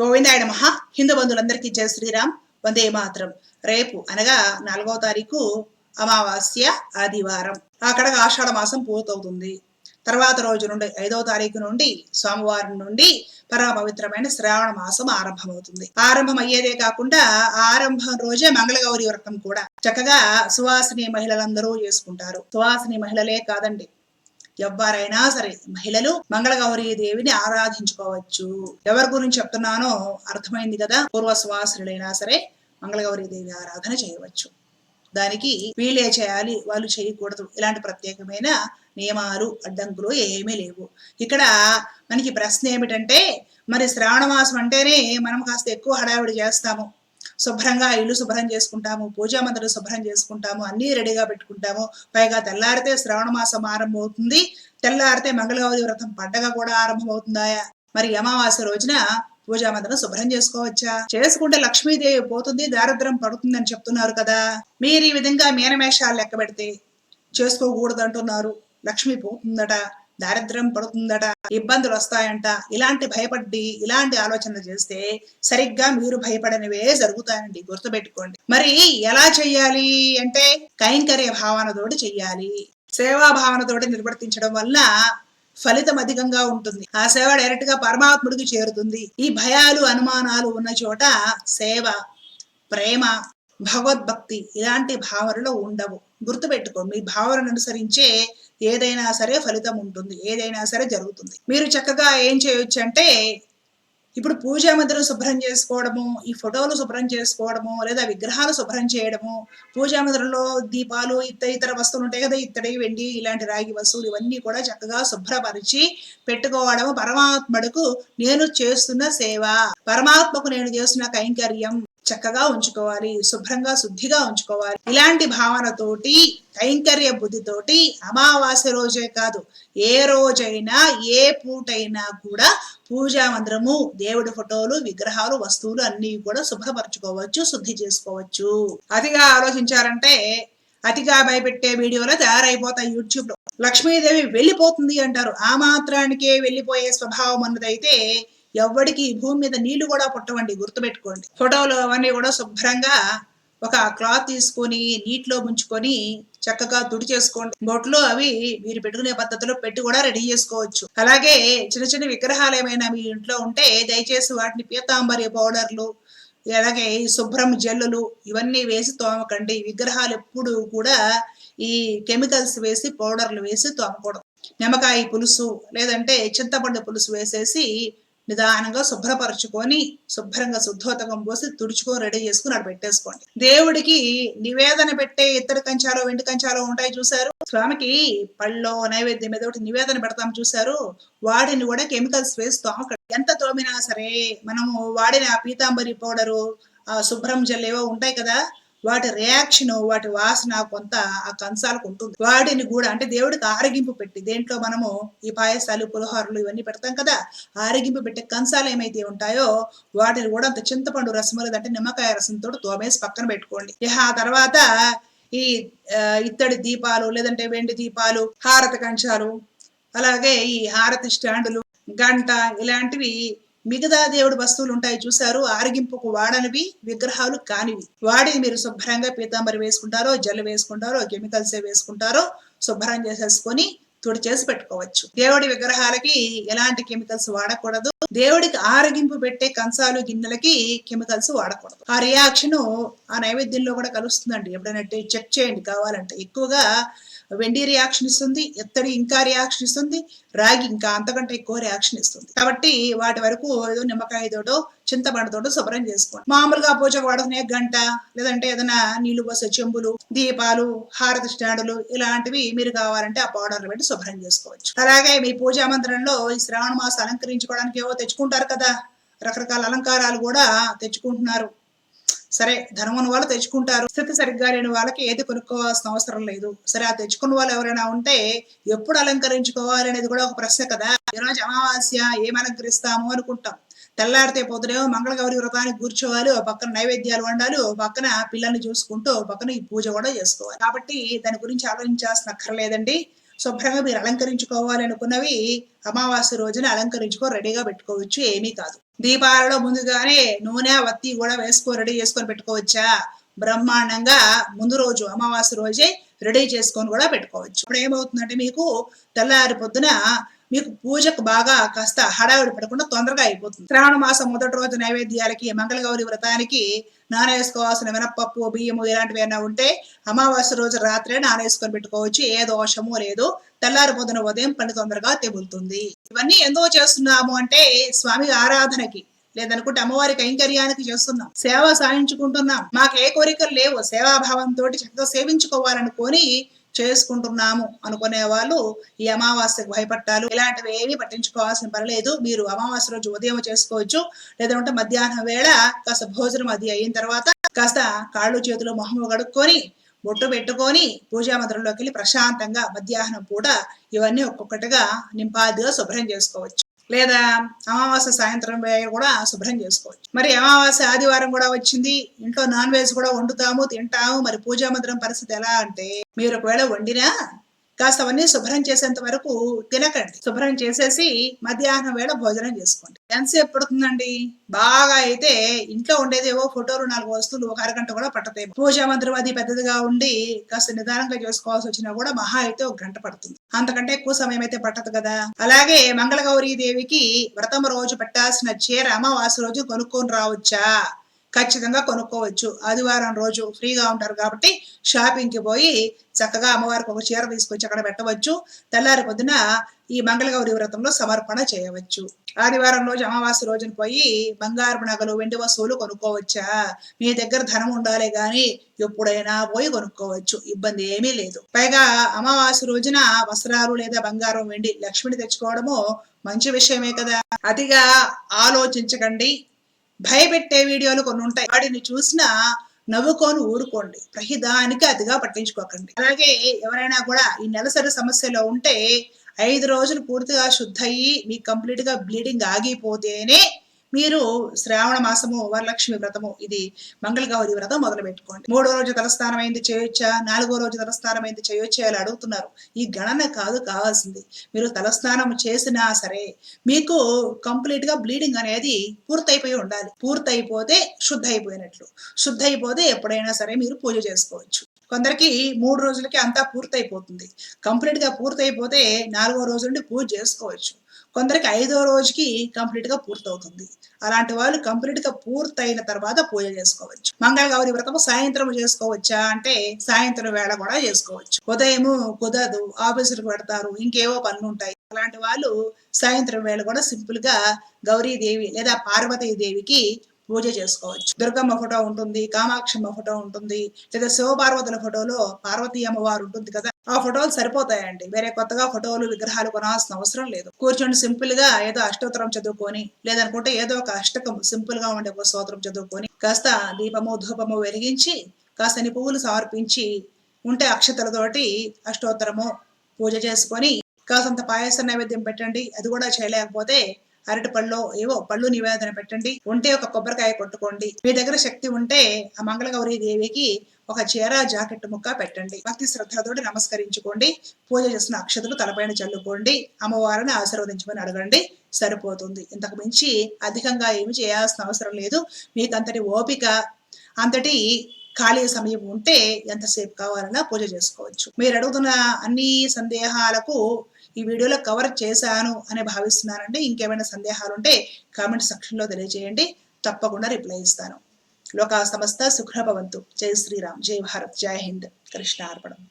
గోవిందాయ మహా హిందూ బంధువులందరికీ జయ శ్రీరామ్. వందే మాత్రం. రేపు అనగా నాలుగవ తారీఖు అమావాస్య ఆదివారం. అక్కడ ఆషాఢ మాసం పూర్తవుతుంది. తర్వాత రోజు నుండి ఐదవ తారీఖు నుండి సోమవారం నుండి పరమ పవిత్రమైన శ్రావణ మాసం ఆరంభమవుతుంది. ఆరంభం అయ్యేదే కాకుండా ఆరంభం రోజే మంగళగౌరి వ్రతం కూడా చక్కగా సువాసిని మహిళలందరూ చేసుకుంటారు. సువాసిని మహిళలే కాదండి ఎవ్వరైనా సరే మహిళలు మంగళగౌరీ దేవిని ఆరాధించుకోవచ్చు. ఎవరి గురించి చెప్తున్నానో అర్థమైంది కదా? పూర్వశ్వాసులైనా సరే మంగళగౌరీ దేవి ఆరాధన చేయవచ్చు. దానికి వీళ్ళే చేయాలి వాళ్ళు చేయకూడదు. ఇలాంటి ప్రత్యేకమైన నియమాలు అడ్డంకులు ఏమీ లేవు. ఇక్కడ మనకి ప్రశ్న ఏమిటంటే మరి శ్రావణ మాసం అంటేనే మనం కాస్త ఎక్కువ హడావిడి చేస్తాము. శుభ్రంగా ఇల్లు శుభ్రం చేసుకుంటాము పూజా మందిరం శుభ్రం చేసుకుంటాము అన్నీ రెడీగా పెట్టుకుంటాము. పైగా తెల్లారితే శ్రావణ మాసం ఆరంభం అవుతుంది తెల్లారితే మంగళగౌరి వ్రతం పండగ కూడా ఆరంభమవుతుందాయా మరి అమావాస్య రోజున పూజా మందిరం శుభ్రం చేసుకోవచ్చా? చేసుకుంటే లక్ష్మీదేవి పోతుంది దారిద్రం పడుతుంది అని చెప్తున్నారు కదా. మీరు ఈ విధంగా మీనమేషాలు లెక్క పెడితే చేసుకోకూడదు అంటున్నారు లక్ష్మి పోతుందట. దారిద్ర్యం పడుతుందట ఇబ్బందులు వస్తాయంట ఇలాంటి భయపడి ఇలాంటి ఆలోచన చేస్తే సరిగ్గా మీరు భయపడనివే జరుగుతాయండి గుర్తుపెట్టుకోండి. మరి ఎలా చెయ్యాలి అంటే కైంకర్య భావనతోటి చెయ్యాలి. సేవా భావనతోటి నిర్వర్తించడం వల్ల ఫలితం అధికంగా ఉంటుంది. ఆ సేవ డైరెక్ట్గా పరమాత్ముడికి చేరుతుంది. ఈ భయాలు అనుమానాలు ఉన్న చోట సేవ ప్రేమ భగవద్భక్తి ఇలాంటి భావనలు ఉండవు. గుర్తుపెట్టుకో మీ భావనను అనుసరించే ఏదైనా సరే ఫలితం ఉంటుంది ఏదైనా సరే జరుగుతుంది. మీరు చక్కగా ఏం చేయొచ్చు అంటే ఇప్పుడు పూజా మందిరం శుభ్రం చేసుకోవడము ఈ ఫోటోలు శుభ్రం చేసుకోవడము లేదా విగ్రహాలు శుభ్రం చేయడము పూజా మందిరంలో దీపాలు ఇతర ఇతర వస్తువులు ఉంటాయి కదా ఇత్తడి వెండి ఇలాంటి రాగి వస్తువులు ఇవన్నీ కూడా చక్కగా శుభ్రపరిచి పెట్టుకోవడము పరమాత్మకు నేను చేస్తున్న సేవ. పరమాత్మకు నేను చేస్తున్న కైంకర్యం. చక్కగా ఉంచుకోవాలి శుభ్రంగా శుద్ధిగా ఉంచుకోవాలి. ఇలాంటి భావనతోటి కైంకర్య బుద్ధితోటి అమావాస్య రోజే కాదు ఏ రోజైనా ఏ పూటైనా కూడా పూజా మందిరము దేవుడి ఫోటోలు విగ్రహాలు వస్తువులు అన్ని కూడా శుభ్రపరచుకోవచ్చు శుద్ధి చేసుకోవచ్చు. అతిగా ఆలోచించారంటే అతిగా భయపెట్టే వీడియోలో తయారైపోతాయి యూట్యూబ్లో లక్ష్మీదేవి వెళ్ళిపోతుంది అంటారు. ఆ మాత్రానికే వెళ్ళిపోయే స్వభావం అన్నదైతే ఎవ్వడికి ఈ భూమి మీద నీళ్ళు కూడా పుట్టవండి గుర్తుపెట్టుకోండి. ఫోటోలు అవన్నీ కూడా శుభ్రంగా ఒక క్లాత్ తీసుకొని నీటిలో ముంచుకొని చక్కగా తుడి చేసుకోండి. బొట్లు అవి మీరు పెట్టుకునే పద్ధతిలో పెట్టి కూడా రెడీ చేసుకోవచ్చు. అలాగే చిన్న చిన్న విగ్రహాలు ఏమైనా మీ ఇంట్లో ఉంటే దయచేసి వాటిని పీతాంబరి పౌడర్లు అలాగే ఈ శుభ్రం జల్లులు ఇవన్నీ వేసి తోమకండి. విగ్రహాలు ఎప్పుడు కూడా ఈ కెమికల్స్ వేసి పౌడర్లు వేసి తోమకూడదు. నిమ్మకాయ పులుసు లేదంటే చింతపండు పులుసు వేసేసి నిదానంగా శుభ్రపరచుకొని శుభ్రంగా శుద్ధోతకం పోసి తుడుచుకొని రెడీ చేసుకుని అక్కడ పెట్టేసుకోండి. దేవుడికి నివేదన పెట్టే ఇత్తడి కంచాలో వెండి కంచాలో ఉంటాయి చూసారు స్వామికి పళ్ళో నైవేద్యం మీద ఒకటి నివేదన పెడతాం చూసారు వాడిని కూడా కెమికల్స్ వేస్తాం అక్కడ. ఎంత తోమినా సరే మనము వాడిన పీతాంబరి పౌడరు ఆ శుభ్రం ఏవో ఉంటాయి కదా వాటి రియాక్షన్ వాటి వాసన కొంత ఆ కంచాలకు ఉంటుంది. వాటిని కూడా అంటే దేవుడికి ఆరగింపు పెట్టి దేంట్లో మనము ఈ పాయసాలు పులిహోరలు ఇవన్నీ పెడతాం కదా ఆరగింపు పెట్టే కంచాలు ఏమైతే ఉంటాయో వాటిని కూడా అంత చింతపండు రసం అంటే నిమ్మకాయ రసంతో తోమేసి పక్కన పెట్టుకోండి. ఇక ఆ తర్వాత ఈ ఇత్తడి దీపాలు లేదంటే వెండి దీపాలు హారత కంచాలు అలాగే ఈ హారతి స్టాండులు గంట ఇలాంటివి మిగతా దేవుడి వస్తువులు ఉంటాయి చూశారు ఆరగింపుకు వాడనివి విగ్రహాలు కానివి. వాడిని మీరు శుభ్రంగా పీతాంబరి వేసుకుంటారో జల్లు వేసుకుంటారో కెమికల్స్ వేసుకుంటారో శుభ్రం చేసేసుకొని తుడి చేసి పెట్టుకోవచ్చు. దేవుడి విగ్రహాలకి ఎలాంటి కెమికల్స్ వాడకూడదు. దేవుడికి ఆరగింపు పెట్టే కంచాలు గిన్నెలకి కెమికల్స్ వాడకూడదు. ఆ రియాక్షన్ ఆ నైవేద్యంలో కూడా కలుస్తుందండి. ఎప్పుడైనా చెక్ చేయండి కావాలంటే. ఎక్కువగా వెండి రియాక్షన్ ఇస్తుంది ఎత్తడి ఇంకా రియాక్షన్ ఇస్తుంది రాగి ఇంకా అంతకంటే ఎక్కువ రియాక్షన్ ఇస్తుంది. కాబట్టి వాటి వరకు ఏదో నిమ్మకాయ తోటో చింతపండుతోటో శుభ్రం చేసుకోండి. మామూలుగా పూజకు వాడుకునే గంట లేదంటే ఏదైనా నీళ్ళు పోసే చెంబులు దీపాలు హారతి స్టాండులు ఇలాంటివి మీరు కావాలంటే ఆ పౌడర్లు పెట్టి శుభ్రం చేసుకోవచ్చు. అలాగే మీ పూజా మందిరంలో ఈ శ్రావణ మాసం అలంకరించుకోవడానికి ఏవో తెచ్చుకుంటారు కదా రకరకాల అలంకారాలు కూడా తెచ్చుకుంటున్నారు. సరే ధనం ఉన్న వాళ్ళు తెచ్చుకుంటారు. స్థితి సరిగ్గా లేని వాళ్ళకి ఏది కొనుక్కోవాల్సిన అవసరం లేదు. సరే ఆ తెచ్చుకున్న వాళ్ళు ఎవరైనా ఉంటే ఎప్పుడు అలంకరించుకోవాలి అనేది కూడా ఒక ప్రశ్న కదా. ఈరోజు అమావాస్య ఏం అలంకరిస్తాము అనుకుంటాం. తెల్లారితే పొద్దునేమో మంగళగౌరి వ్రతానికి కూర్చోవాలి ఓ పక్కన నైవేద్యాలు వండాలి ఓ పక్కన పిల్లల్ని చూసుకుంటూ ఓ పక్కన ఈ పూజ కూడా చేసుకోవాలి. కాబట్టి దాని గురించి ఆలోచించాల్సిన అక్కర్లేదండి. శుభ్రంగా మీరు అలంకరించుకోవాలనుకున్నవి అమావాస్య రోజున అలంకరించుకో రెడీగా పెట్టుకోవచ్చు. ఏమీ కాదు. దీపాలలో ముందుగానే నూనె వత్తి కూడా వేసుకో రెడీ చేసుకొని పెట్టుకోవచ్చా? బ్రహ్మాండంగా ముందు రోజు అమావాస్య రోజే రెడీ చేసుకొని కూడా పెట్టుకోవచ్చు. ఇప్పుడు ఏమవుతుందంటే మీకు తెల్లారి పొద్దున మీకు పూజకు బాగా కాస్త హడావిడి పడకుండా తొందరగా అయిపోతుంది. శ్రావణ మాసం మొదటి రోజు నైవేద్యాలకి మంగళగౌరి వ్రతానికి నానేసుకోవాల్సిన వినపప్పు బియ్యము ఇలాంటివి ఏమైనా ఉంటే అమావాస్య రోజు రాత్రే నానేసుకొని పెట్టుకోవచ్చు. ఏ దోషము లేదు. తెల్లారి పొద్దున ఉదయం పని తొందరగా తెగులుతుంది. ఇవన్నీ ఎందుకు చేస్తున్నాము అంటే స్వామి ఆరాధనకి లేదనుకుంటే అమ్మవారి కైంకర్యానికి చేస్తున్నాం. సేవ సాధించుకుంటున్నాం. మాకు ఏ కోరికలు లేవు. సేవాభావంతో చక్కగా సేవించుకోవాలనుకొని చేసుకుంటున్నాము అనుకునే వాళ్ళు ఈ అమావాస్యకు భయపట్టాలు. ఇలాంటివి ఏమీ పట్టించుకోవాల్సిన పర్లేదు మీరు అమావాస్య రోజు ఉదయం చేసుకోవచ్చు. లేదంటే మధ్యాహ్నం వేళ కాస్త భోజనం అది అయిన తర్వాత కాస్త కాళ్ళు చేతులు మొహము కడుక్కొని బొట్టు పెట్టుకొని పూజా మందిరంలోకి వెళ్ళి ప్రశాంతంగా మధ్యాహ్నం పూట ఇవన్నీ ఒక్కొక్కటిగా నింపాదిగా శుభ్రం చేసుకోవచ్చు. లేదా అమావాస్య సాయంత్రం కూడా శుభ్రం చేసుకోవచ్చు. మరి అమావాస్య ఆదివారం కూడా వచ్చింది. ఇంట్లో నాన్ వెజ్ కూడా వండుతాము తింటాము. మరి పూజా మందిరం పరిస్థితి ఎలా అంటే మీరు ఒకవేళ వండినా కాస్త అవన్నీ శుభ్రం చేసేంత వరకు తినకండి. శుభ్రం చేసేసి మధ్యాహ్నం వేళ భోజనం చేసుకోండి. ఎంతసేపు పడుతుందండి? బాగా అయితే ఇంట్లో ఉండేదేవో ఫోటోలు నాలుగు వస్తువులు ఒక అరగంట కూడా పట్టతాయి. పూజా మంత్రం అది పెద్దదిగా ఉండి కాస్త నిదానంగా చేసుకోవాల్సి వచ్చినా కూడా మహా అయితే ఒక గంట పడుతుంది. అంతకంటే ఎక్కువ సమయం అయితే పట్టదు కదా? అలాగే మంగళగౌరీ దేవికి వ్రతం రోజు పెట్టాల్సిన చీర అమావాస్య రోజు కొనుక్కొని రావచ్చా? ఖచ్చితంగా కొనుక్కోవచ్చు. ఆదివారం రోజు ఫ్రీగా ఉంటారు కాబట్టి షాపింగ్కి పోయి చక్కగా అమ్మవారికి ఒక చీర తీసుకొచ్చి అక్కడ పెట్టవచ్చు. తెల్లారి పొద్దున ఈ మంగళగౌరి వ్రతంలో సమర్పణ చేయవచ్చు. ఆదివారం రోజు అమావాస్య రోజున పోయి బంగారు నగలు వెండి వస్తువులు కొనుక్కోవచ్చా? మీ దగ్గర ధనం ఉండాలి కానీ ఎప్పుడైనా పోయి కొనుక్కోవచ్చు. ఇబ్బంది ఏమీ లేదు. పైగా అమావాస్య రోజున వస్త్రాలు లేదా బంగారం వెండి లక్ష్మిని తెచ్చుకోవడము మంచి విషయమే కదా. అతిగా ఆలోచించకండి. భయపెట్టే వీడియోలు కొన్ని ఉంటాయి. వాటిని చూసినా నవ్వుకొని ఊరుకోండి. ప్రతిదానికి అతిగా పట్టించుకోకండి. అలాగే ఎవరైనా కూడా ఈ నెలసరి సమస్యలో ఉంటే ఐదు రోజులు పూర్తిగా శుద్ధయ్యి మీకు కంప్లీట్గా బ్లీడింగ్ ఆగిపోతేనే మీరు శ్రావణ మాసము వరలక్ష్మి వ్రతము ఇది మంగళగౌరి వ్రతం మొదలు పెట్టుకోండి. మూడో రోజు తలస్నానం అయింది చేయొచ్చా? నాలుగో రోజు తలస్నానం అయింది చేయొచ్చా? అని అడుగుతున్నారు. ఈ గణన కాదు కావాల్సింది. మీరు తలస్నానం చేసినా సరే మీకు కంప్లీట్గా బ్లీడింగ్ అనేది పూర్తయిపోయి ఉండాలి. పూర్తయిపోతే శుద్ధ అయిపోయినట్లు శుద్ధ అయిపోతే ఎప్పుడైనా సరే మీరు పూజ చేసుకోవచ్చు. కొందరికి మూడు రోజులకి అంతా పూర్తయిపోతుంది. కంప్లీట్గా పూర్తయిపోతే నాలుగో రోజు నుండి పూజ చేసుకోవచ్చు. కొందరికి ఐదో రోజుకి కంప్లీట్గా పూర్తవుతుంది. అలాంటి వాళ్ళు కంప్లీట్గా పూర్తయిన తర్వాత పూజ చేసుకోవచ్చు. మంగళగౌరి వ్రతము సాయంత్రం చేసుకోవచ్చా అంటే సాయంత్రం వేళ కూడా చేసుకోవచ్చు. ఉదయము కుదరదు ఆఫీసులకు పెడతారు ఇంకేవో పనులు ఉంటాయి. అలాంటి వాళ్ళు సాయంత్రం వేళ కూడా సింపుల్గా గౌరీదేవి లేదా పార్వతీదేవికి పూజ చేసుకోవచ్చు. దుర్గమ్మ ఫోటో ఉంటుంది కామాక్షమ్మ ఫోటో ఉంటుంది లేదా శివపార్వతుల ఫోటోలో పార్వతీ అమ్మవారు ఉంటుంది కదా ఆ ఫోటోలు సరిపోతాయండి. వేరే కొత్తగా ఫోటోలు విగ్రహాలు కొనాల్సిన అవసరం లేదు. కూర్చొని సింపుల్గా ఏదో అష్టోత్తరం చదువుకొని లేదనుకుంటే ఏదో ఒక అష్టకం సింపుల్గా ఉండే ఒక స్తోత్రం చదువుకొని కాస్త దీపము ధూపము వెలిగించి కాస్తని పువ్వులు సమర్పించి ఉంటే అక్షతలతోటి అష్టోత్తరము పూజ చేసుకొని కాసంత పాయస నైవేద్యం పెట్టండి. అది కూడా చేయలేకపోతే అరటి పళ్ళు ఏవో పళ్ళు నివేదన పెట్టండి. ఉంటే ఒక కొబ్బరికాయ కొట్టుకోండి. మీ దగ్గర శక్తి ఉంటే ఆ మంగళగౌరీ దేవికి ఒక చీర జాకెట్ ముక్క పెట్టండి. భక్తి శ్రద్ధతోటి నమస్కరించుకోండి. పూజ చేసిన అక్షతలు తలపైన చల్లుకోండి. అమ్మవారిని ఆశీర్వదించమని అడగండి. సరిపోతుంది. ఇంతకు మించి అధికంగా ఏమి చేయాల్సిన అవసరం లేదు. మీకు అంతటి ఓపిక అంతటి ఖాళీ సమయం ఉంటే ఎంతసేపు కావాలన్నా పూజ చేసుకోవచ్చు. మీరు అడుగుతున్న అన్ని సందేహాలకు ఈ వీడియోలో కవర్ చేశాను అని భావిస్తున్నానండి. ఇంకేమైనా సందేహాలు ఉంటే కామెంట్ సెక్షన్లో తెలియజేయండి. తప్పకుండా రిప్లై ఇస్తాను. లోకా సమస్త సుఖభవంతు జై శ్రీరామ్. జై భారత్. జై హింద్. కృష్ణ అర్పణం.